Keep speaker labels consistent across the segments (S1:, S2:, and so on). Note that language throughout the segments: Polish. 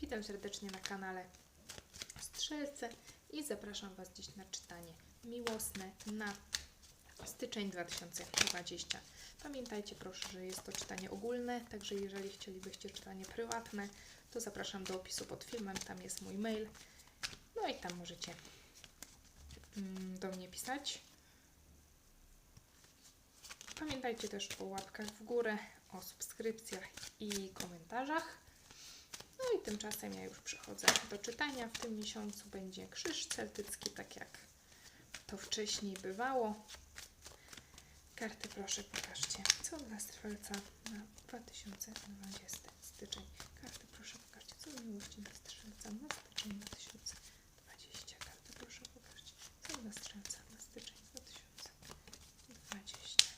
S1: Witam serdecznie na kanale Strzelce i zapraszam Was dziś na czytanie miłosne na styczeń 2020. Pamiętajcie proszę, że jest to czytanie ogólne, także jeżeli chcielibyście czytanie prywatne, to zapraszam do opisu pod filmem, tam jest mój mail. No i tam możecie mm, do mnie pisać. Pamiętajcie też o łapkach w górę, o subskrypcjach i komentarzach. No i tymczasem ja już przechodzę do czytania. W tym miesiącu będzie krzyż celtycki, tak jak to wcześniej bywało. Karty proszę pokażcie. Co dla strzelca na 2020 styczeń? Karty proszę pokażcie. Co miłości dla strzelca na styczeń 2020? Karty proszę pokażcie. Co dla strzelca na styczeń 2020?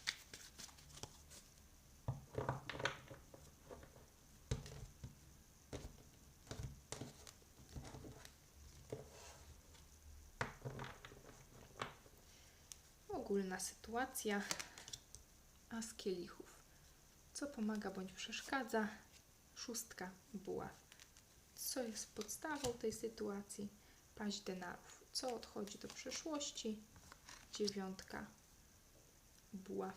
S1: Ogólna sytuacja. As kielichów. Co pomaga bądź przeszkadza? Szóstka buław. Co jest podstawą tej sytuacji? Paść denarów. Co odchodzi do przeszłości? Dziewiątka buław.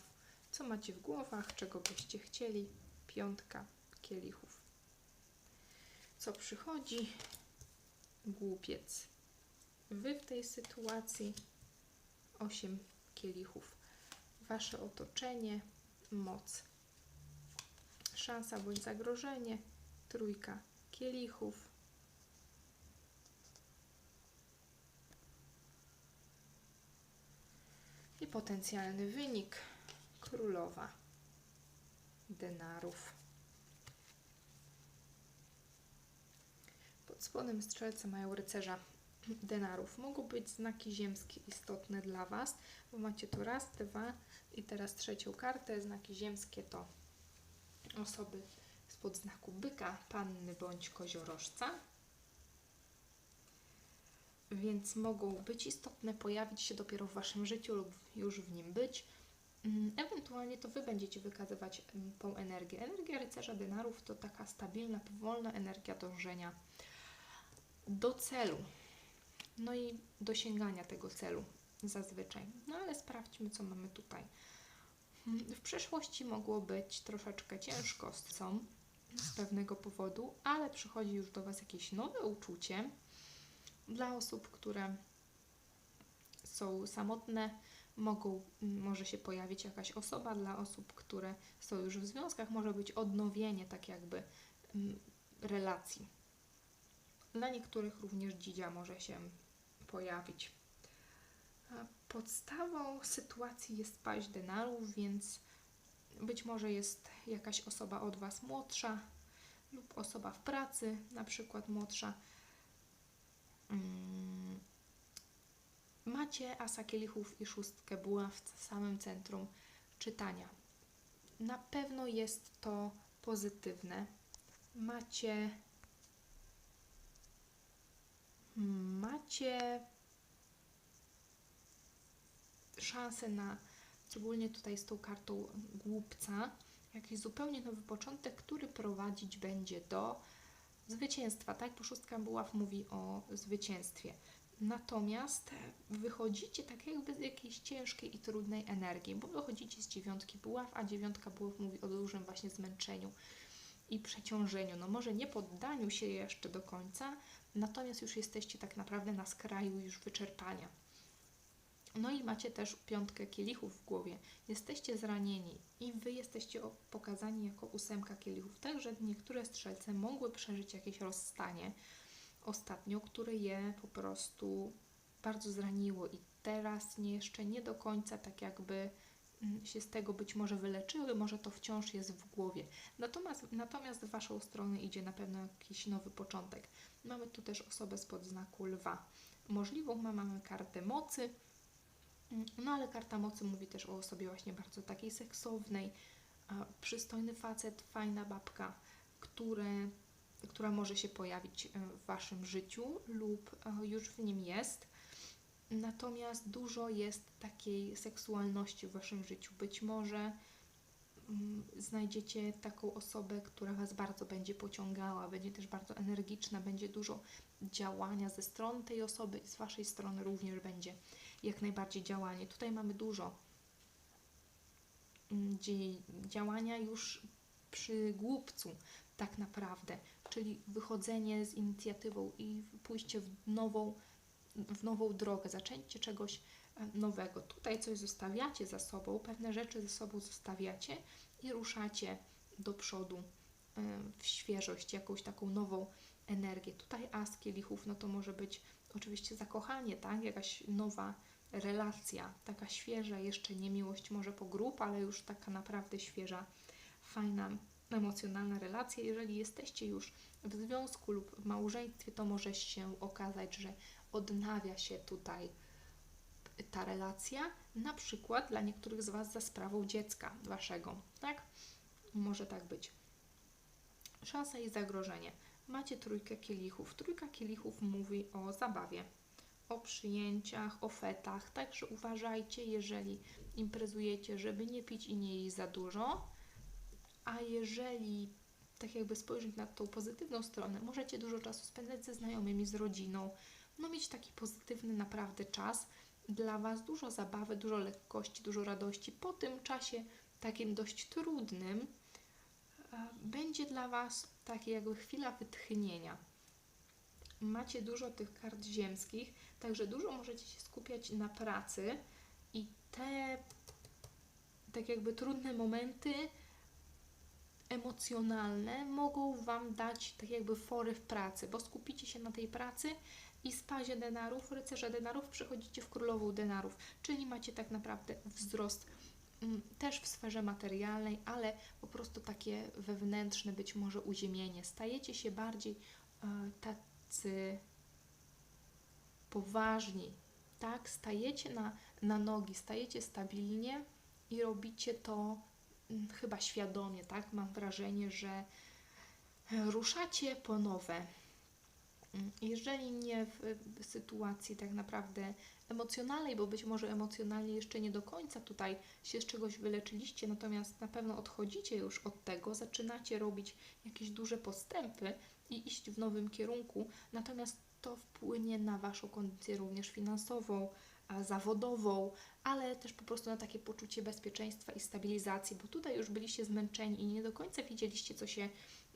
S1: Co macie w głowach? Czego byście chcieli? Piątka kielichów. Co przychodzi? Głupiec. Wy w tej sytuacji 8 kielichów. Wasze otoczenie, moc. Szansa bądź zagrożenie, trójka kielichów. I potencjalny wynik, królowa denarów. Pod spodem mają rycerza denarów. Mogą być znaki ziemskie istotne dla Was, bo macie tu raz, dwa i teraz trzecią kartę. Znaki ziemskie to osoby spod znaku byka, panny bądź koziorożca. Więc mogą być istotne, pojawić się dopiero w Waszym życiu lub już w nim być. Mm, Ewentualnie to Wy będziecie wykazywać mm, tą energię. Energia rycerza denarów to taka stabilna, powolna energia dążenia do celu no i dosięgania tego celu zazwyczaj. No ale sprawdźmy, co mamy tutaj. W przeszłości mogło być troszeczkę ciężko z co z pewnego powodu, ale przychodzi już do Was jakieś nowe uczucie dla osób, które są samotne. Mogą, może się pojawić jakaś osoba dla osób, które są już w związkach, może być odnowienie tak jakby relacji. Dla niektórych również dzidzia może się pojawić. Podstawą sytuacji jest paść denarów, więc być może jest jakaś osoba od Was młodsza lub osoba w pracy, na przykład młodsza. Mm. Macie asa kielichów i szóstkę buław w samym centrum czytania. Na pewno jest to pozytywne. Macie macie szansę na, szczególnie tutaj z tą kartą głupca, jakiś zupełnie nowy początek, który prowadzić będzie do zwycięstwa, tak? Bo szóstka buław mówi o zwycięstwie. Natomiast wychodzicie tak jakby z jakiejś ciężkiej i trudnej energii, bo wychodzicie z dziewiątki buław, a dziewiątka buław mówi o dużym właśnie zmęczeniu i przeciążeniu. No może nie poddaniu się jeszcze do końca, natomiast już jesteście tak naprawdę na skraju już wyczerpania. No i macie też piątkę kielichów w głowie. Jesteście zranieni i wy jesteście pokazani jako ósemka kielichów. Także niektóre strzelce mogły przeżyć jakieś rozstanie ostatnio, które je po prostu bardzo zraniło i teraz nie, jeszcze nie do końca tak jakby się z tego być może wyleczyły, może to wciąż jest w głowie. Natomiast, natomiast w Waszą stronę idzie na pewno jakiś nowy początek. Mamy tu też osobę spod znaku lwa. Możliwą ma, mamy kartę mocy, no ale karta mocy mówi też o osobie właśnie bardzo takiej seksownej, przystojny facet, fajna babka, które, która może się pojawić e, w Waszym życiu lub e, już w nim jest. Natomiast dużo jest takiej seksualności w Waszym życiu. Być może mm, znajdziecie taką osobę, która Was bardzo będzie pociągała, będzie też bardzo energiczna, będzie dużo działania ze strony tej osoby i z Waszej strony również będzie jak najbardziej działanie. Tutaj mamy dużo mm, działania już przy głupcu, tak naprawdę, czyli wychodzenie z inicjatywą i pójście w nową, w nową drogę, zaczęcie czegoś e, nowego. Tutaj coś zostawiacie za sobą, pewne rzeczy ze sobą zostawiacie i ruszacie do przodu e, w świeżość, jakąś taką nową energię. Tutaj as kielichów, no to może być oczywiście zakochanie, tak? Jakaś nowa relacja, taka świeża, jeszcze nie miłość może po grup, ale już taka naprawdę świeża, fajna, emocjonalna relacja. Jeżeli jesteście już w związku lub w małżeństwie, to może się okazać, że odnawia się tutaj ta relacja, na przykład dla niektórych z Was za sprawą dziecka Waszego, tak? Może tak być. Szansa i zagrożenie. Macie trójkę kielichów. Trójka kielichów mówi o zabawie, o przyjęciach, o fetach, także uważajcie, jeżeli imprezujecie, żeby nie pić i nie jeść za dużo, a jeżeli tak jakby spojrzeć na tą pozytywną stronę, możecie dużo czasu spędzać ze znajomymi, z rodziną, no mieć taki pozytywny naprawdę czas dla Was, dużo zabawy, dużo lekkości, dużo radości. Po tym czasie takim dość trudnym e, będzie dla Was takie jakby chwila wytchnienia. Macie dużo tych kart ziemskich, także dużo możecie się skupiać na pracy i te tak jakby trudne momenty emocjonalne mogą Wam dać tak jakby fory w pracy, bo skupicie się na tej pracy i z denarów, rycerza denarów przechodzicie w królową denarów, czyli macie tak naprawdę wzrost mm, też w sferze materialnej, ale po prostu takie wewnętrzne być może uziemienie. Stajecie się bardziej e, tacy poważni, tak? Stajecie na, na nogi, stajecie stabilnie i robicie to mm, chyba świadomie, tak? Mam wrażenie, że ruszacie po nowe. Mm, Jeżeli nie w, sytuacji tak naprawdę emocjonalnej, bo być może emocjonalnie jeszcze nie do końca tutaj się z czegoś wyleczyliście, natomiast na pewno odchodzicie już od tego, zaczynacie robić jakieś duże postępy i iść w nowym kierunku, natomiast to wpłynie na Waszą kondycję również finansową, zawodową, ale też po prostu na takie poczucie bezpieczeństwa i stabilizacji, bo tutaj już byliście zmęczeni i nie do końca widzieliście, co się,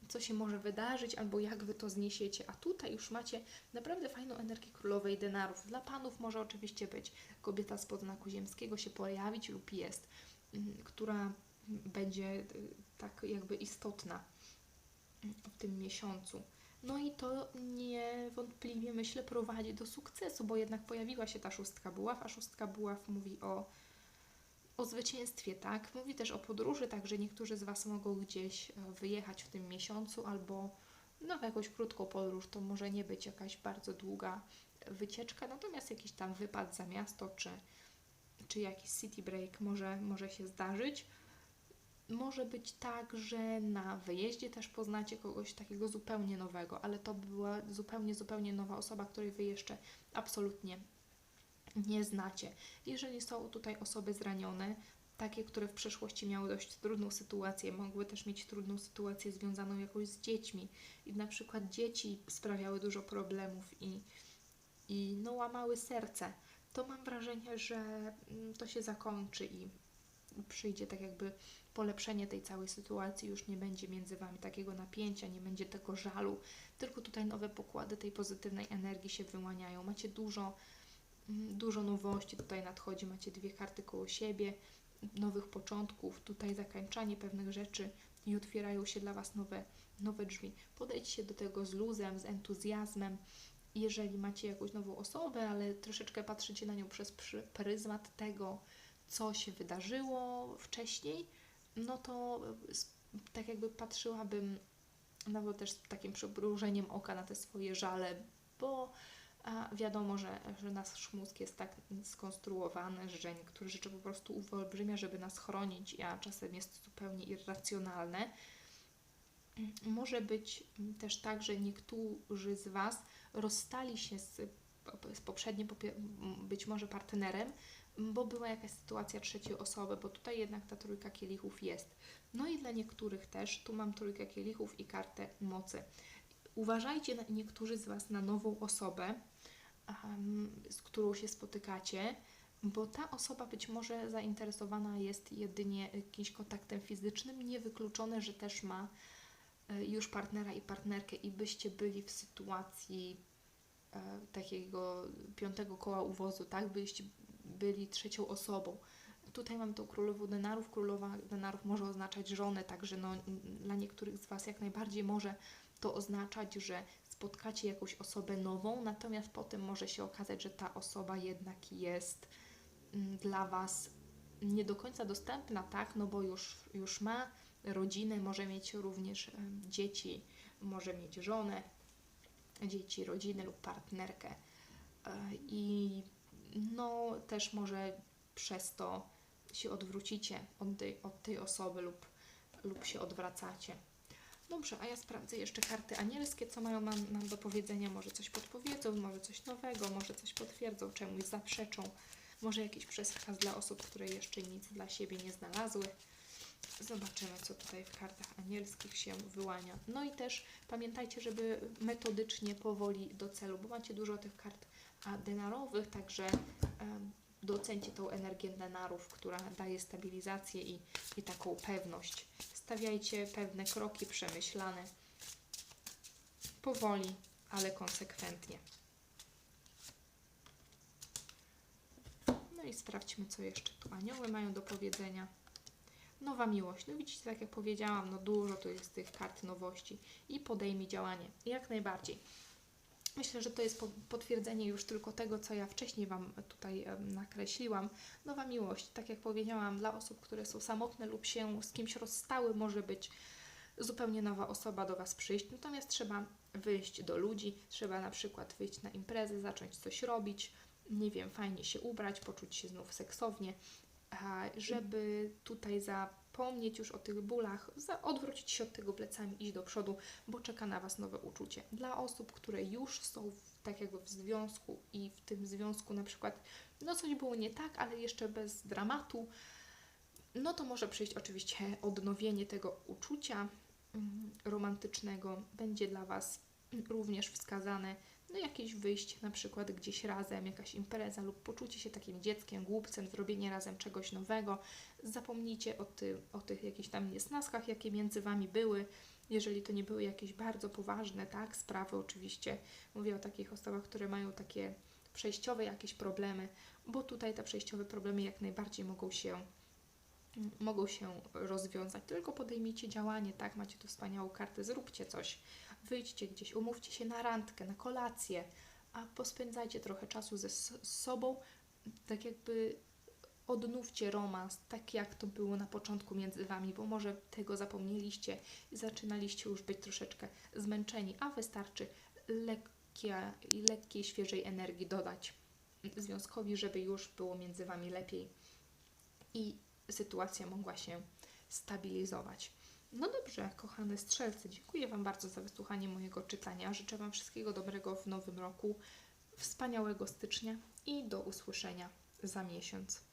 S1: co się może wydarzyć, albo jak Wy to zniesiecie, a tutaj już macie naprawdę fajną energię królowej denarów. Dla Panów może oczywiście być kobieta spod znaku ziemskiego się pojawić lub jest, mm, która będzie y, tak jakby istotna w tym miesiącu. No i to niewątpliwie, myślę, prowadzi do sukcesu, bo jednak pojawiła się ta szóstka buław, a szóstka buław mówi o, o zwycięstwie, tak? Mówi też o podróży, także niektórzy z Was mogą gdzieś e, wyjechać w tym miesiącu albo no, w jakąś krótką podróż. To może nie być jakaś bardzo długa wycieczka, natomiast jakiś tam wypad za miasto czy, czy jakiś city break może, może się zdarzyć. Może być tak, że na wyjeździe też poznacie kogoś takiego zupełnie nowego, ale to była zupełnie, zupełnie nowa osoba, której Wy jeszcze absolutnie nie znacie. Jeżeli są tutaj osoby zranione, takie, które w przeszłości miały dość trudną sytuację, mogły też mieć trudną sytuację związaną jakoś z dziećmi i na przykład dzieci sprawiały dużo problemów i, i no, łamały serce, to mam wrażenie, że mm, to się zakończy i przyjdzie tak jakby polepszenie tej całej sytuacji, już nie będzie między Wami takiego napięcia, nie będzie tego żalu, tylko tutaj nowe pokłady tej pozytywnej energii się wyłaniają. Macie dużo, mm, dużo nowości tutaj nadchodzi, macie dwie karty koło siebie, nowych początków, tutaj zakańczanie pewnych rzeczy i otwierają się dla Was nowe, nowe drzwi. Podejdźcie do tego z luzem, z entuzjazmem. Jeżeli macie jakąś nową osobę, ale troszeczkę patrzycie na nią przez pryzmat tego, co się wydarzyło wcześniej, no to s- tak jakby patrzyłabym nawet też z takim przybrużeniem oka na te swoje żale, bo a wiadomo, że, że nasz mózg jest tak skonstruowany, że niektóre rzeczy po prostu uwyolbrzymia, żeby nas chronić, a czasem jest zupełnie irracjonalne. Może być też tak, że niektórzy z Was rozstali się z, z poprzednim, być może partnerem, bo była jakaś sytuacja trzeciej osoby, bo tutaj jednak ta trójka kielichów jest. No i dla niektórych też, tu mam trójkę kielichów i kartę mocy. Uważajcie niektórzy z Was na nową osobę, z którą się spotykacie, bo ta osoba być może zainteresowana jest jedynie jakimś kontaktem fizycznym, niewykluczone, że też ma e, już partnera i partnerkę i byście byli w sytuacji takiego piątego koła uwozu, tak? Byście byli trzecią osobą. Tutaj mam tą królową denarów. Królowa denarów może oznaczać żonę, także no, dla niektórych z Was jak najbardziej może to oznaczać, że spotkacie jakąś osobę nową, natomiast potem może się okazać, że ta osoba jednak jest mm, dla Was nie do końca dostępna, tak? No bo już, już ma rodzinę, może mieć również dzieci, może mieć żonę, dzieci, rodzinę lub partnerkę. E, I no też może przez to się odwrócicie od tej, od tej osoby lub, lub się odwracacie. Dobrze, a ja sprawdzę jeszcze karty anielskie, co mają nam, nam do powiedzenia. Może coś podpowiedzą, może coś nowego, może coś potwierdzą, czemuś zaprzeczą. Może jakiś przeskaz dla osób, które jeszcze nic dla siebie nie znalazły. Zobaczymy, co tutaj w kartach anielskich się wyłania. No i też pamiętajcie, żeby metodycznie, powoli do celu, bo macie dużo tych kart denarowych, także docencie tą energię denarów, która daje stabilizację i, i taką pewność. Stawiajcie pewne kroki przemyślane, powoli, ale konsekwentnie. No i sprawdźmy, co jeszcze tu anioły mają do powiedzenia. Nowa miłość. No widzicie, tak jak powiedziałam, no dużo tu jest tych kart nowości i podejmij działanie. Jak najbardziej. Myślę, że to jest po- potwierdzenie już tylko tego, co ja wcześniej Wam tutaj nakreśliłam. Nowa miłość, tak jak powiedziałam, dla osób, które są samotne lub się z kimś rozstały, może być zupełnie nowa osoba do Was przyjść. Natomiast trzeba wyjść do ludzi, trzeba na przykład wyjść na imprezę, zacząć coś robić, nie wiem, fajnie się ubrać, poczuć się znów seksownie, żeby tutaj zapomnieć już o tych bólach, odwrócić się od tego plecami, iść do przodu, bo czeka na Was nowe uczucie. Dla osób, które już są w, tak jakby w związku i w tym związku na przykład no coś było nie tak, ale jeszcze bez dramatu, no to może przyjść oczywiście odnowienie tego uczucia mm, romantycznego. Będzie dla Was również wskazane no jakieś wyjście na przykład gdzieś razem, jakaś impreza lub poczucie się takim dzieckiem, głupcem, zrobienie razem czegoś nowego. Zapomnijcie o, ty, o tych jakichś tam niesnaskach, jakie między Wami były, jeżeli to nie były jakieś bardzo poważne, tak, sprawy oczywiście. Mówię o takich osobach, które mają takie przejściowe jakieś problemy, bo tutaj te przejściowe problemy jak najbardziej mogą się mogą się rozwiązać. Tylko podejmijcie działanie, tak? Macie tu wspaniałą kartę, zróbcie coś. Wyjdźcie gdzieś, umówcie się na randkę, na kolację, a pospędzajcie trochę czasu ze sobą, tak jakby odnówcie romans, tak jak to było na początku między Wami, bo może tego zapomnieliście i zaczynaliście już być troszeczkę zmęczeni, a wystarczy lekkie, lekkiej, świeżej energii dodać związkowi, żeby już było między Wami lepiej i sytuacja mogła się stabilizować. No dobrze, kochane strzelcy, dziękuję Wam bardzo za wysłuchanie mojego czytania. Życzę Wam wszystkiego dobrego w nowym roku, wspaniałego stycznia i do usłyszenia za miesiąc.